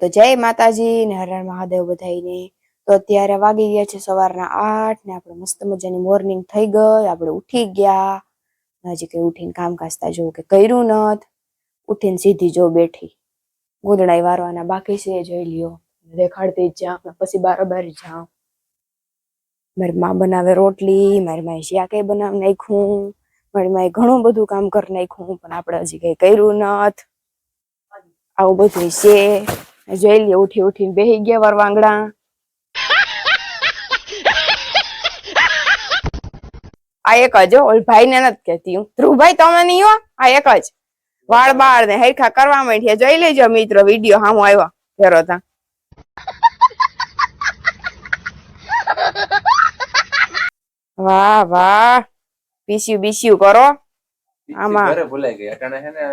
તો જય માતાજી ને હરણ હર મહાદેવ બધાઈને તો અત્યારે વાગી ગયા છે સવારના આઠ ને આપણે મસ્ત મજાની મોર્નિંગ થઈ ગઈ. આપણે ઉઠી ગયા. હજી કઈ ઉઠીને કામકાજ તા જોવું કે કર્યું નત. ઉઠીને સીધી જો બેઠી. ગોદડાઈ વારવાના બાકી છે, જોઈ લ્યો. દેખાડતી જ જાઉં પછી બારોબાર જાઉં. મારી માં બનાવે રોટલી, મારી માએ શાકે બનાવી નાખ્યું. મારી માએ ઘણું બધું કામ કરી નાખ્યું, પણ આપણે હજી કઈ કર્યું નથ આવું બધું છે. જોઈ લે ઉઠી ઉઠીને બેહી ગયા વરવાંગડા આ એક જ ઓલ ભાઈ ને નથી કેતી હું ધ્રુવભાઈ તમે નહીં હો? આ એક જ. વાળ બાળ ને હરખા કરવા માંડ્યા. જોઈ લેજો મિત્રો વીડિયો હામો આવ્યો ફેરો તા વાહ વાહ. પીસ્યું બીસ્યું કરો. આમાં- ભૂલાઈ ગઈ. અટાણે છે ને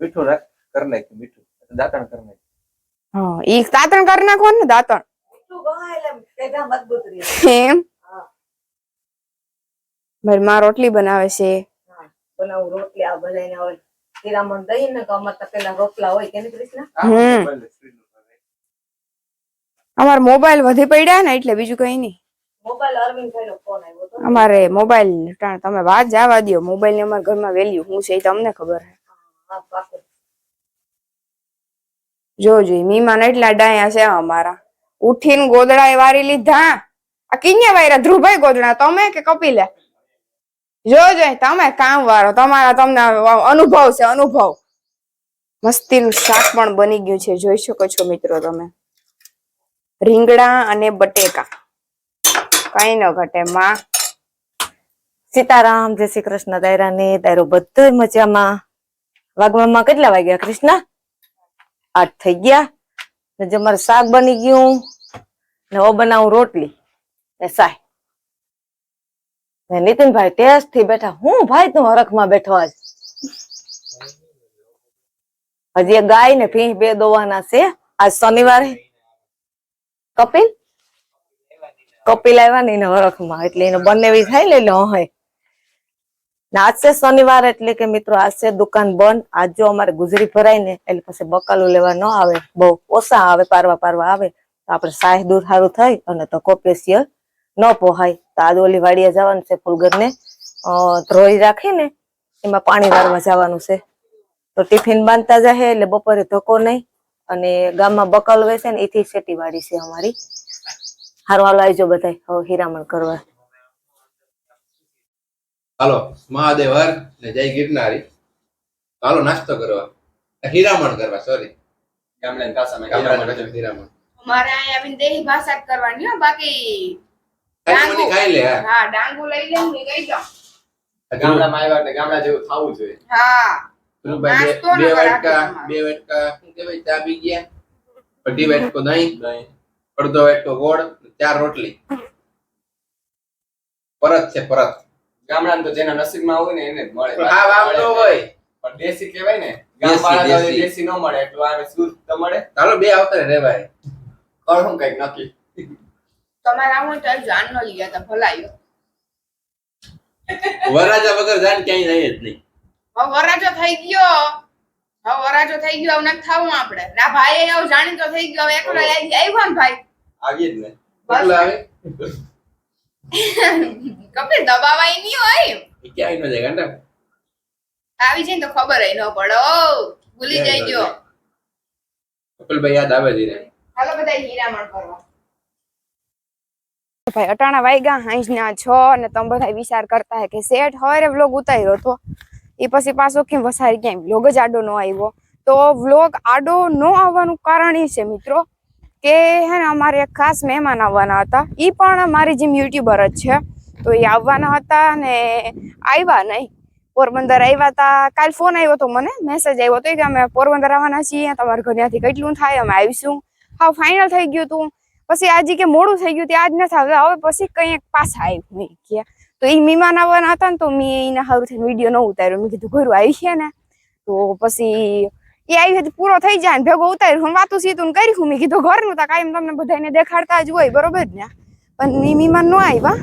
મીઠું રાખ કરી નાખ્યું મીઠું. દાંતણ કરી નાખ્યું. હા ઈ દાંતણ કરી નાખો ને દાંતણ. એમ? મારી માં રોટલી બનાવે છે. બનાવું રોટલી આ હોય ને તો પેલા રોટલા હોય કૃષ્ણ. અમારે મોબાઈલ વધી પડ્યા ને એટલે બીજું કઈ નહીં. મોબાઈલ અરવિંદ ભાઈ નો ફોન આવ્યો હતો અમારે મોબાઈલ તમે વાત જવા દો મોબાઈલની અમારા ઘરમાં વેલ્યુ હું છે એ તમને ખબર છે હા પાકું. જોજો મીમાન એટલા ડાયા છે અમારા. ઉઠીને ગોદડા વારી લીધા. આ કિન્યા વાયરા? ધ્રુવભાઈ ગોદડા, તમે કે કપિલે? જોજો તમે કામ વાળો. તમારા તમને અનુભવ છે, અનુભવ. મસ્તીનું શાક પણ બની ગયું છે. જોઈ શકો છો મિત્રો તમે. રીંગણા અને બટેકા. કઈ ન ઘટે, માં. સીતારામ, જય શ્રી કૃષ્ણ દાયરા ને દાયરો બધો મજામાં. વાગવામાં કેટલા વાગ્યા, કૃષ્ણ? આઠ થઈ ગયા. જે મારું શાક બની ગયું, ને ઓ બનાવું રોટલી. ને સાય ને નીતિનભાઈ ટેસ્ટથી બેઠા. હું ભાઈ તું હરખમાં બેઠો આજ? હજી ગાય ને ભીંસ બે દોવાના છે. આજ શનિવારે. કપિલ? કપિલ આવ્યા ને એને હરખમાં. એટલે એને બંને થાય ને એટલે હોય આજ શનિવાર એટલે કે મિત્રો આજે દુકાન બંધ. આજ જો અમારે ગુજરી ભરાય ને એટલે પછી બકાલું લેવા ન આવે, બહુ ઓછા આવે, પારવા પારવા આવે, તો આપણે સાહ દૂર સારું થાય અને તો કોપેશિયલ ન પોહાય. તો આજ ઓલી વાડીએ જવાનું છે ફૂલગર ને ધ્રોઈ રાખીને એમાં પાણી વારવા જવાનું છે. તો ટિફિન બાંધતા જાય એટલે બપોરે ધક્કો નહીં અને ગામમાં બકાલો વેસે ને એથી શેટી વાડી છે અમારી. હારવાલો હાલો, આવજો બધા હવે હીરામણ કરવા. હાલો મહાદેવ હર ને જય ગિરનારી. હાલો નાસ્તો કરવા. આ હીરામણ કરવા સોરી ગામડાની ભાષામાં હીરામણ હીરામણ. હીરામણ. અમારે અહીંયા આવીને દેહી ભાષા જ કરવાની હો બાકી ખાઈ મને ખાઈ લે હા. હા ડાંગુ લઈ લે ને ગઈ જાઓ ગામડામાં આવ્યા એટલે ગામડા જેવું થવું જોઈએ. હા. ધ્રુવભાઈ નાસ્તો બે- બે ન કરાવી વાટકા તમારે. બે વાટકા શું કહેવાય ચા પી ગયા. અઢી વાટકો દહીં દહીં. અડધો વાટકો ગોળ ચાર રોટલી. પરત છે પરત. ગામડામાં તો જેના નસીબમાં હોય ને એને જ મળે. હા વાવ ન હોય. પણ દેશી કહેવાય ને ગામવાળા તો દેશી. દેશી ન મળે એટલે આને શુદ્ધ તો મળે. ચાલો બે આવતા રેવાય. કરું કંઈક નક્કી. તમારા હું તો જાન આનો લઈ ગયા ભલાયો. વરાજા વગર જાન ક્યાંય નહીં જ નહીં. હવે વરાજો થઈ ગયો. હવે વરાજો થઈ ગયો હવે નથી થવું આપણે. ના ભાઈ હવે જાણીતો થઈ ગયો. હવે એકલો આવી- આવ્યો ને ભાઈ. આવી જ ને. કેટલું આવે? કપિલ દબાવાય નહીં હોય એ ક્યાંય ન જાય ગાંડા. આવી જાય તો ખબર ન પડો ભૂલી જઈજો કપિલભાઈ યાદ આવે ધીરે હાલો બધા હીરામણ કરવા ભાઈ અટાણા વાગ્યા હાંજના છ અને તમે બધા વિચાર કરતા હે કે શેઠ હવે વ્લોગ ઉતાર્યો તો એ પછી પાછો કેમ વસારી ક્યાંય વ્લોગ જ આડો ન આવ્યો. તો વ્લોગ આડો ન આવવાનું કારણ એ છે મિત્રો. કે હે ને, અમારે એક ખાસ મહેમાન આવવાના હતા. એ પણ મારી જેમ યુટ્યુબર જ છે. તો એ આવવાના હતા ને આવ્યા નહીં. પોરબંદર આવ્યા હતા કાલ ફોન આવ્યો તો મને મેસેજ આવ્યો હતો કે અમે પોરબંદર આવવાના છીએ, તમારા ઘર ત્યાંથી કેટલું થાય, અમે આવીશું. હા ફાઇનલ થઈ ગયું તું. પછી આજે કે મોડું થઈ ગયું તે આજ નથી આવ્યા. હવે પછી કંઈક પાછા આવ્યું મેં કે તો એ મહેમાન આવવાના હતા ને, તો મેં એના સારું થઈને વીડિયો ન ઉતાર્યો. મેં કીધું, ઘરું આવી છે ને. તો પછી એ આવી હતી પૂરો થઈ જાય ને ભેગો ઉતારી હું વાતું સીતું ને હું. મેં કીધું ઘરનું તો કાયમ તમને બધાને દેખાડતા જ હોય, બરોબર ને? પણ એ મહેમાન ન આવ્યા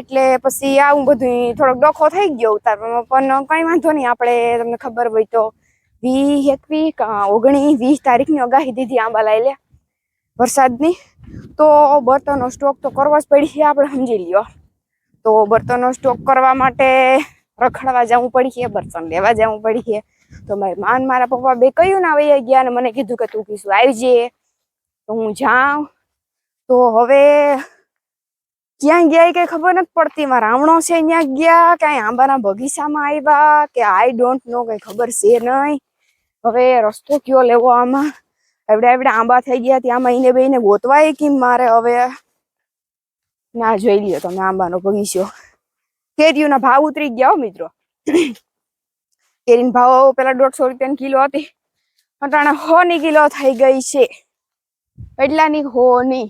એટલે પછી આવું બધું થોડોક ડોખો થઈ ગયો ઉતારવામાં. પણ કઈ વાંધો નહીં, આપણે તમને ખબર હોય તો વી એકવી ઓગણી વીસ તારીખની અગાહી દીધી આંબા લઈ લે વરસાદની. તો બર્તનનો સ્ટોક તો કરવો જ પડી છે, આપણે સમજી લ્યો. તો બર્તનનો સ્ટોક કરવા માટે રખડવા જવું પડી છે બર્તન લેવા જવું પડી છે. તો મારી માન મારા પપ્પા બે કહ્યું ના વૈયા ગયા અને મને કીધું કે તું કીશું આવજે. તો હું જાઉં. તો હવે ક્યાં ગયા કઈ ખબર નથી પડતી. મારા રાવણો છે ત્યાં ગયા ક્યાંય આંબાના બગીચામાં આવ્યા કે આઈ ડોન્ટ નો કઈ ખબર છે નહીં. હવે રસ્તો કયો લેવો આમાં? એવડે એવડે આંબા થઈ ગયા ત્યાં મહિને બેને ગોતવાય કેમ મારે હવે? ના, જોઈ લ્યો તમે આંબાનો બગીચો. કેરીઓના ભાવ ઉતરી ગયા હો મિત્રો. કેરીનો ભાવ પેલા દોઢસો રૂપિયાની કિલો હતી. અટાણે હો ની કિલો થઈ ગઈ છે. એટલાની હો ની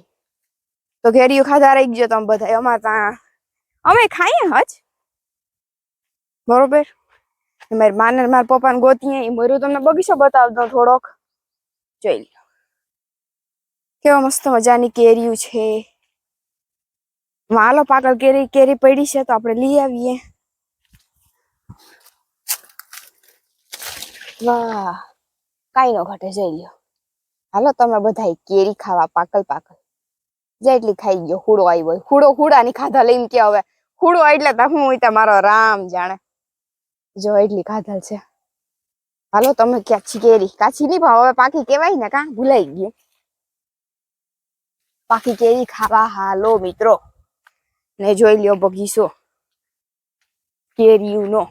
તો કેરીઓ ખાધા રહી ગયો તમે બધા અમારે ત્યાં અમે ખાઈએ હજ. બરોબર? મારી માને મારા પપ્પાને ગોતીએ એ મર્યું તમને બગીચો બતાવતો થોડોક. જોઈ લો કેવા મસ્ત મજાની કેરીઓ છે. માલો પાકલ કેરી કેરી પડી છે તો આપણે લઈ આવીએ. વાહ કાઈ ન ઘટે જઈ હાલો, તમે બધા કેરી ખાવા પાકલ પાકલ. જેટલી ખાઈ ગયો, હુડો આવ્યો હુડો હુડાની ખાધા લઈને કે હવે? હુડો એટલે તો હું તમારો મારો રામ જાણે. જો એટલી ખાધલ છે. હાલો, તમે ક્યાં કેરી? કાચી નહીં ભાવ હવે પાકી કેવાય ને કા? ભૂલાઈ ગયું. પાકી કેરી ખાવા હાલો મિત્રો. ને જોઈ લ્યો બગીચો. કેરીયુનો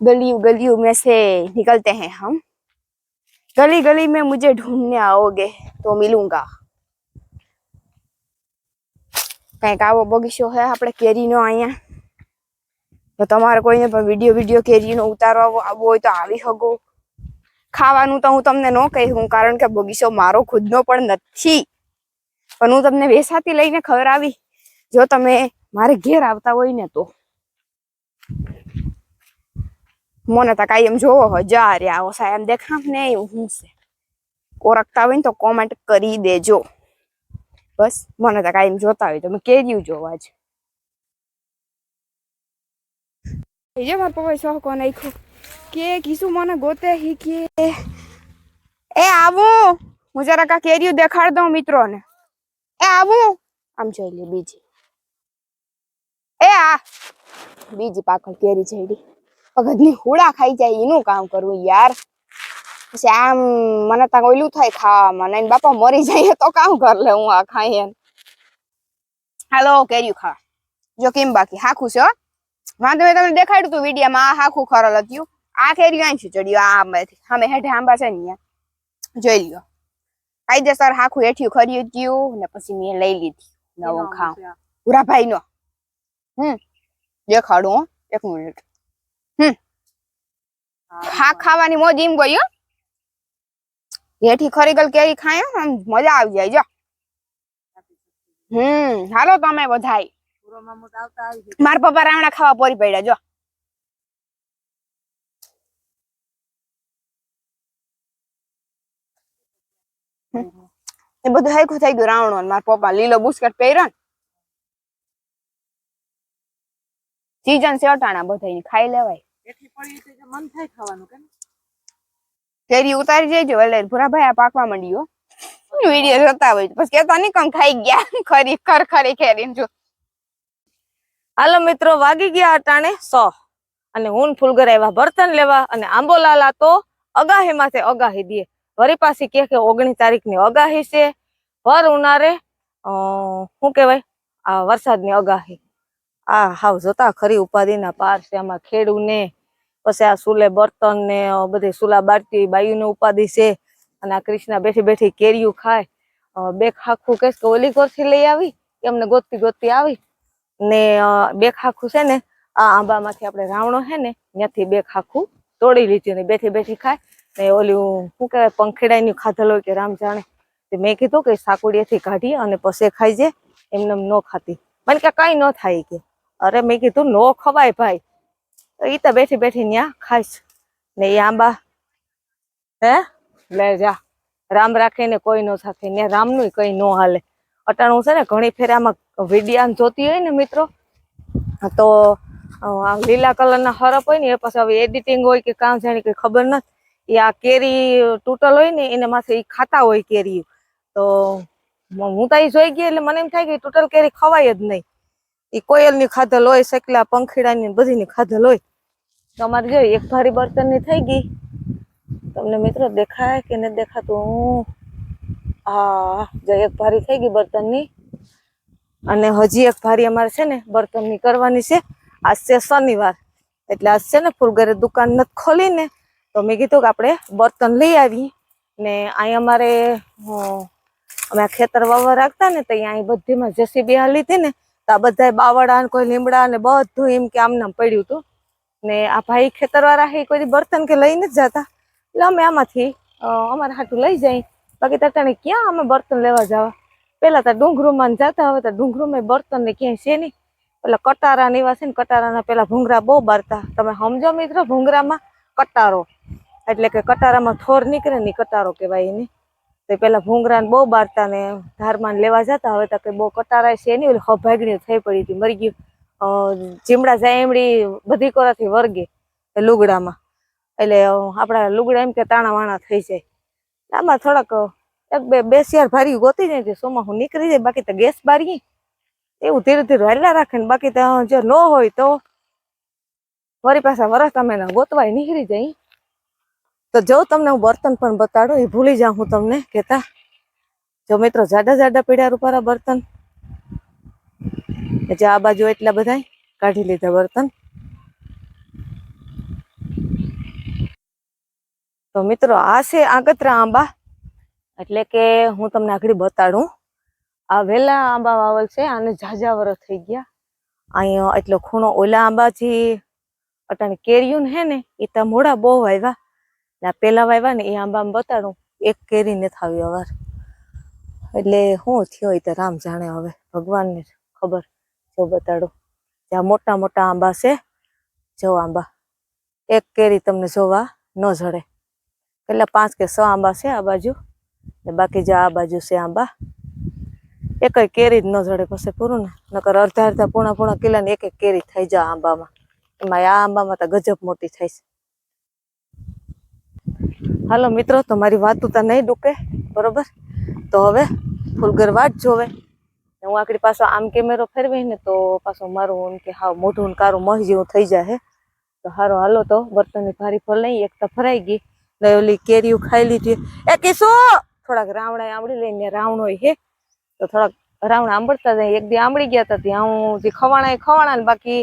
गलियों गलियों में से निकलते हैं हम गली गली में मुझे ढूंढने आओगे तो मिलूंगा કંઈક આવો બગીચો હે આપણે કેરીનો અહીંયા તો તમારે કોઈને પણ વિડીયો વિડીયો કેરીનો ઉતારો આવો આવવો હોય તો આવી શકો ખાવાનું તો હું તમને ન કહી હું કારણ કે બગીચો મારો ખુદનો પણ નથી પણ હું તમને વેસાથી લઈને ખબર આવી જો તમે મારે ઘેર આવતા હોય ને તો મને તો કાંઈ એમ જોવો હો જા આવો સાહેબ એમ દેખામ ને એવું હું છે. ઓળખતા હોય ને તો કોમેન્ટ કરી દેજો. બસ મને તો કાંઈ એમ જોતા હોય તો મેં કેર્યું જોવા જ. જે મારા પપ્પાએ શોખો નાખ્યો કે કીશું મને ગોતે હી કે એ આવું હું જરાક આ કેરીયું દેખાડ દઉં મિત્રોને. એ આવું આમ જોઈ લે બીજી. એ આ બીજી પાકળ કેરી જઈડી પગતની હોળા ખાઈ જાય એનું કામ કરવું યાર. પછી આમ મને ત્યાં ઓલું થાય ખાવામાં નહીં બાપા મરી જાય તો કામ કર લે હું આ ખાઈ એમ. હાલો કેર્યું ખા જો કેમ બાકી? હાખું છે. વાંધો મેં તમને દેખાડ્યું તું વિડીયોમાં આ હાખું ખરલ હતું આ કેર્યું અહીં ચડ્યું આ આંબાથી. અમે હેઠે આંબા છે ને અહીંયા. જોઈ લ્યો. કાયદેસર હાખું હેઠ્યું ખર્યું ગયું ને પછી મેં લઈ લીધી. નવું ખાવ. ભૂરાભાઈ નો હમ દેખાડું હો એક મિનિટ. હા, ખાવાની મોજ એમ ગઈ હેઠી ખરી ગલ કેરી ખાય આમ મજા આવી જાય, જો. હમ, હાલો તમે બધાય. માર પપ્પા રાવણા ખાવા પોરી પડ્યા, જો. એ બધું હાઈકું થઈ ગયું રાવણો મારા પપ્પા લીલો બુસ્કટ પહેર્યો ને. સીઝન છે લેવાય કેરી ઉતારી જઈજો એટલે ભુરાભાઈ આ પાકવા માંડ્યો વીડિયો જોતા હોય પછી કેતા નહીં કમ ખાઈ ગયા ખરી ખર ખરી કેરી જો. હાલો મિત્રો વાગી ગયા અટાણે સો. અને હું ફૂલગર આવ્યા બર્તન લેવા અને આંબોલાલા તો અગાહી માથે અગાહી દે. વરી પાછી કે કે ઓગણીસ તારીખની અગાહી છે. ભર ઉનાળે અ શું કહેવાય? આ વરસાદની અગાહી. આ હાવ જોતા ખરી ઉપાધિના પાર છે આમાં ખેડૂ ને પછી આ સુલે બર્તન ને બધી સુલા બારતી બાયુને ઉપાધિ છે. અને આ કૃષ્ણા બેઠી બેઠી કેરીયું ખાય. બે ખાખું કહીશ કે ઓલી કોરથી લઈ આવી? એમને ગોતતી ગોતતી આવી. ને બે ખાખું છે ને, આ આંબામાંથી આપણે રાવણો છે ને, ત્યાંથી બે ખાખું તોડી લીધું ને બેઠી બેઠી ખાય. ને ઓલું શું કહેવાય પંખેડાઈનું ખાધેલો હોય કે રામ જાણે. મેં કીધું કે સાકુડિયાથી કાઢી અને પછી ખાઈ જે. એમને એમ ન ખાતી. મને કે કઈ ન થાય કે. અરે મેં કીધું, નો ખવાય ભાઈ. તો ઈ તો બેઠી બેઠી ન્યા ખાઈશ ને એ આંબા હે લે જા રામ રાખીને કોઈ ન સાથે ને રામનું કઈ ન હાલે અટાણું છે ને ઘણી ફેરામાં વિડિયા જોતી હોય ને મિત્રો. તો આ લીલા કલરના હરફ હોય ને એ પછી હવે એડિટિંગ હોય કે કામ જાણે કઈ ખબર નથી. એ આ કેરી તૂટલ હોય ને એને માથે એ ખાતા હોય કેરી તો હું તો જોઈ ગઈ એટલે મને એમ થાય કે તૂટલ કેરી ખવાય જ નહીં. ઈ કોયલની ખાધલ હોય શકલા પંખીડાની બધીની ખાધલ હોય. તો અમારે જો એક ભારી બર્તનની થઈ ગઈ. તમને મિત્રો દેખાય કે નથી દેખાતું? હા જો એક ભારી થઈ ગઈ બર્તનની. અને હજી એક ભારી અમારે છે ને બર્તનની કરવાની છે. આજ છે શનિવાર. એટલે આજ છે ને ફૂલગરે દુકાન નથી ખોલી ને તો મેં કીધું કે આપણે બર્તન લઈ આવી ને અહીં અમારે અમ, ખેતર વાવવા રાખતા ને તો અહીં બધીમાં જેસીબી હાલી હતી ને તો આ બધા બાવળા ને કોઈ લીમડા ને બધું એમ કે આમને પડ્યું હતું. ને આ ભાઈ ખેતરવાળા ઈ કોઈ બર્તન કે લઈ નથી જતા. એટલે અમે આમાંથી અમારા હાટું લઈ જાય. બાકી તટાણે ક્યાં અમે બર્તન લેવા જવા? પેલા તો ડુંગરૂમાં જતા હવે તો ડુંગરૂમાં બર્તન ને ક્યાંય છે નહીં. એટલે કટારા ને છે ને, કટારાના પેલા ભૂંગરા બહુ બારતા. તમે સમજો મિત્રો, ભૂંગરામાં કટારો. એટલે કે કટારામાં થોર નીકળે ને કટારો કહેવાય એને. તો પેલા ભૂંગરા બહુ બારતા ને ધારમાં લેવા જતા, હવે તો કઈ બહુ કટારા છે નહીં, ઓલી હભાગણી થઈ પડી હતી, મરી ગયું. ચીમડા જાય એમડી બધી કોરાથી વર્ગે લુગડામાં. એટલે આપણા લુગડા એમ કે તાણા વાણા થઈ જાય. આમાં થોડાક એક બે બે શિયાર ભારી ગોતી જાય સોમાં હું નીકળી જાય, બાકી તો ગેસ બારી એવું ધીરે ધીરે હાલ્યા રાખે ને બાકી તો જો ન હોય તો વરી પાછા વરસ તમે ગોતવાય, નીકળી જાય. તો જો તમને હું બર્તન પણ બતાડું, એ ભૂલી જાઉં હું તમને કહેતા જો મિત્રો, જાડા જાડા પીડા રૂપારા બર્તન. જે આ બાજુ એટલા બધા કાઢી લીધા બર્તન. તો મિત્રો, આ છે આગતરા આંબા. એટલે કે હું તમને આગળ બતાડું. આ વેલા આંબા વાવલ છે, આને ઝાઝા વરસ થઈ ગયા. અહીંયા એટલો ખૂણો ઓલા આંબાથી, અટાણે કેરીયું હે ને એ તો મોડા બહુ વાવ્યા ને પેલા વાવ્યા ને એ આંબામાં બતાડું, એક કેરી નથી આવી અવાર એટલે શું થયો એ તો રામ જાણે હવે, ભગવાનને ખબર, જો બતાડું. જ્યાં મોટા મોટા આંબા છે, જો આંબા. એક કેરી તમને જોવા ન જડે. પેલા પાંચ કે છ આંબા છે આ બાજુ, ને બાકી જે આ બાજુ છે આંબા, એકય કેરી જ ન જડે પછી પૂરું ને. નકર અડધા અડધા પૂણા પૂણા કિલ્લાની એક એક કેરી થઈ જાય આંબામાં. એમાં આ આંબામાં તો ગજબ મોટી થાય છે. હાલો મિત્રો, તમારી વાતું તો નહીં ડૂકે બરોબર? તો હવે ફૂલગર વાટ જોવે. હું આકડી પાછો આમ કેમેરો ફેરવી ને તો પાછો મારું એમ કે હા મોઢું કારું મહ જેવું થઈ જાય તો હારો, હાલો તો બર્તનની ભારી ફળ નહીં એક તો ફરાઈ ગઈ, ને ઓલી કેરીઓ ખાઈ લીધી. એ કિસો થોડાક રાવણા આંબળી લઈને રાવણ હે, તો થોડાક રાવણ આંબળતા જાય. એક દી આંબળી ગયા હતા ત્યાં હું જે ખવાણા ખવાણા ને બાકી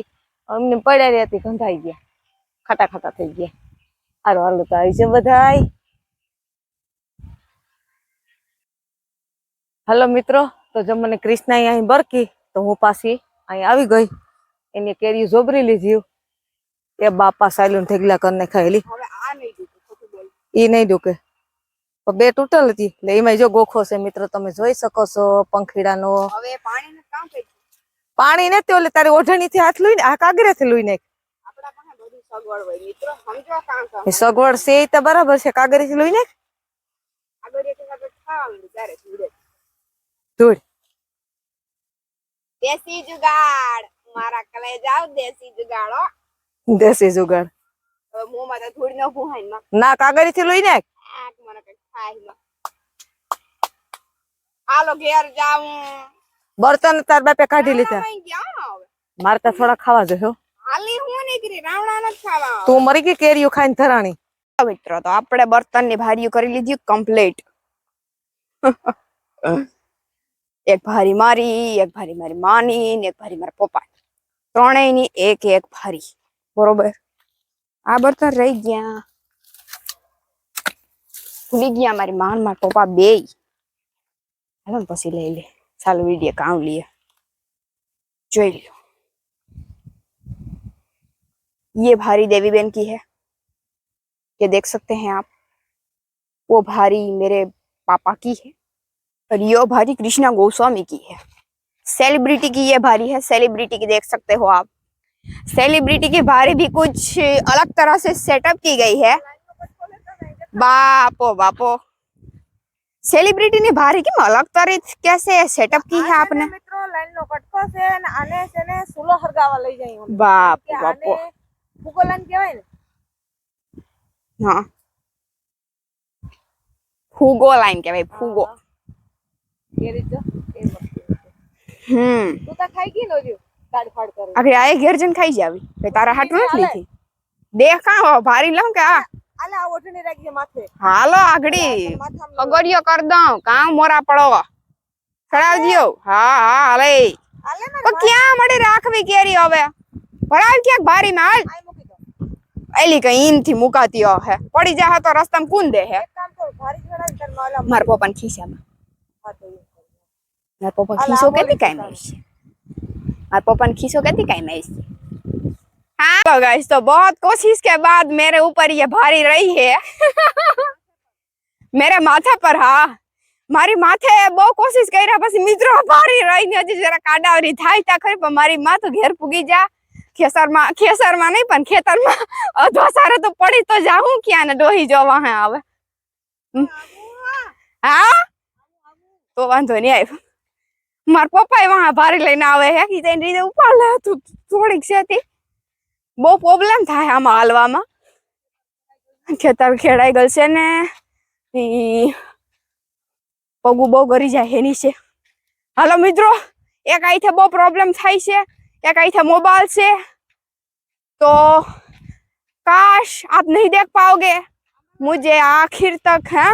અમને પડ્યા રહ્યા હતી ગંધાઈ ગયા, ખાટા ખાટા થઈ ગયા. હારો હાલો તો આવી છે બધાય. હાલો મિત્રો તો જો મને ક્રિષ્ના અહીં બરકી તો હું પાછી અહીં આવી ગઈ. એની કેરી જોબરી લીધી. એ બાપા સાયલું ઠેગલા કરીને ખાયેલી એ નહીં ડૂકે બે તૂટલ હતી. એટલે એમાં જો ગોખો છે મિત્રો તમે જોઈ શકો છો પંખીડાનો. પાણી નથી ઓલે તારી ઓઢણીથી હાથ લઈને આ કાગરેથી લઈ નાખ બધું સગવડ એ છે ઈ તો બરાબર છે. કાગરેથી લઈ નાખ આગળ એક આગળ ખાવાનું ત્યારે ધીરે ધૂળ. દેશી જુગાડ. મારા કલે જાવ દેશી જુગાડો. દેશી જુગાડ. તો ધૂળ ન ભૂહાયમાં ના કાગરેથી લઈ ને આક મને કઈ થાયમાં હાલો ઘેર જાઉં. બર્તન તાર બાપે કાઢી લીધા. મારે તો થોડા ખાવા જોઈએ હાલી હું નીકળી રાવણા ન ખાવા તું મરી ગઈ કેરીઓ ખાઈને ધરાણી. મિત્રો તો આપણે બર્તનની ભારીઓ કરી લીધી કમ્પ્લીટ એક ભારી મારી એક ભારી મારી માની ને એક ભારી મારા પપ્પા ત્રણેયની એક એક ભારી. બરોબર? આ બર્તન રહી ગયા. ભૂલી ગયા મારી માન મારા પપ્પા બે. હાલો ને પછી લઈ લે. ચાલો વીડિયો કામ લઈએ. જોઈ લ્યો. ये भारी देवी बहन की है। ये देख सकते हैं आप वो भारी मेरे पापा की है और यो भारी कृष्णा गोस्वामी की है। सेलिब्रिटी की ये भारी है सेलिब्रिटी की देख सकते हो आप। सेलिब्रिटी की भारी भी कुछ अलग तरह से सेटअप की गई है। बापो बापो। सेलिब्रिटी ने भारी की अलग तरह कैसे सेटअप की है आपने? मित्रों लाइन कटको से आने से ने 16 हरगावा जाई बापो। બાપ કે બાપો આને ફૂગો લાઈન કહેવાય ને? હા. ફૂગો લાઈન કહેવાય ફૂગો એ રીતે એ વસ્તુ. હમ. તું તો ખાઈ ગઈ નો રહ્યું કાઢ ફાડ કરી આગળ આ ઘેર જઈને ખાઈ જાવી. કે તારા હાટું નથી લીધી. દેખ કાં ભારી લઉં કે આ. આલે આ ઓઢણી રાખજે માથે. હાલો આગળી. માથામાં અગડિયો કર દઉં. કામ મોરા પડો. ચડાવ દ્યો હા હા હાલે. આલે ને તો ક્યાં મળી રાખવી કેરી હવે? ભરાવ ક્યાંક ભારી માં હાલ. આઈ મૂકી દો એલી કઈ ઈન થી મુકાતી હે પડી જા તો રસ્તામાં કુન દે હે એક કામ કર ભારી ચડાવી તને માલા મારા પપ્પાના ખિસ્સામાં હા તો એ કર. મારા પપ્પા હાલ, ખિસ્સો આ કેતી બોલી કાઈ મેં છે મારા पप्पा खीसो कहती काई मैं इससे हाँ तो गाइस तो बहुत कोशिश के बाद मेरे ऊपर ये भारी रही है मेरे माथा पर હા મારી માથે બહુ કોશિશ કર્યા પછી મિત્રો ભારી રહીને હજી જરા કાડાવરી થાય તા ખરી પણ મારી માં તો ઘેર પૂગી જા ખેસરમાં ખેસરમાં નહીં, પણ ખેતરમાં અધવા સારે તો પડી તો જાઉં ક્યાં ને ડોહી જોવા હે આવે. હા? તો વાંધો નહીં આવ્યો. મારા પપ્પા વાહ ભારી લઈને આવે હે કે તેની રીતે ઉપાડ લે તું થોડીક છે બહુ પ્રોબ્લેમ થાય આમાં હાલવામાં. ખેતર ખેડાઈ ગયેલ છે ને પગું બહુ ગરી જાય, એની છે. હાલો મિત્રો, એક આઈથે બહુ પ્રોબ્લેમ થાય છે. એક આઈથે મોબાઈલ છે તો काश आप नहीं देख पाओगे मुझे आखिर तक हैं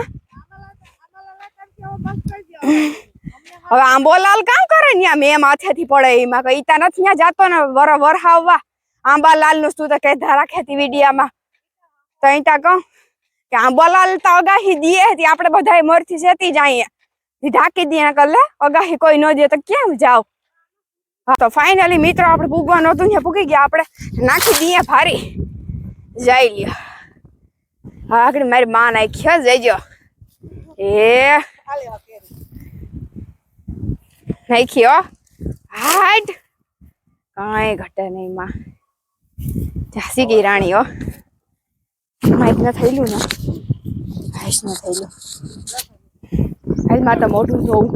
હવે આંબોલાલ કામ કરે ને મેં માથેથી પડે એમાં કઈ ઈતા નથી ત્યાં જાતો ને વર વરહાવવા આંબાલાલ નું શું તો કહેતા રાખેતી વિડીયામાં તો અહીં તા કહું કે આંબાલાલ તો અગાહી દીએ હતી આપણે બધા મરથી સેતી જઈએ ઈ ઢાંકી દઈએ કર લે અગાહી કોઈ ન દે તો કેમ જાવ તો ફાઇનલી મિત્રો આપણે પૂગવાનું હતું ત્યાં પૂગી ગયા, આપણે નાખી દઈએ ભારી. જઈ લ્યો. હા, આગળ મારી માં નાખ્યો જઈજો એ. નાખ્યો હાટ કાંઈ ઘટે નહીં માં. ઝાંસી ગઈ રાણી, હો. માઇક ન થયેલું ને. હાઈશ ના થયેલું. હાલમાં તો મોઢું જોવું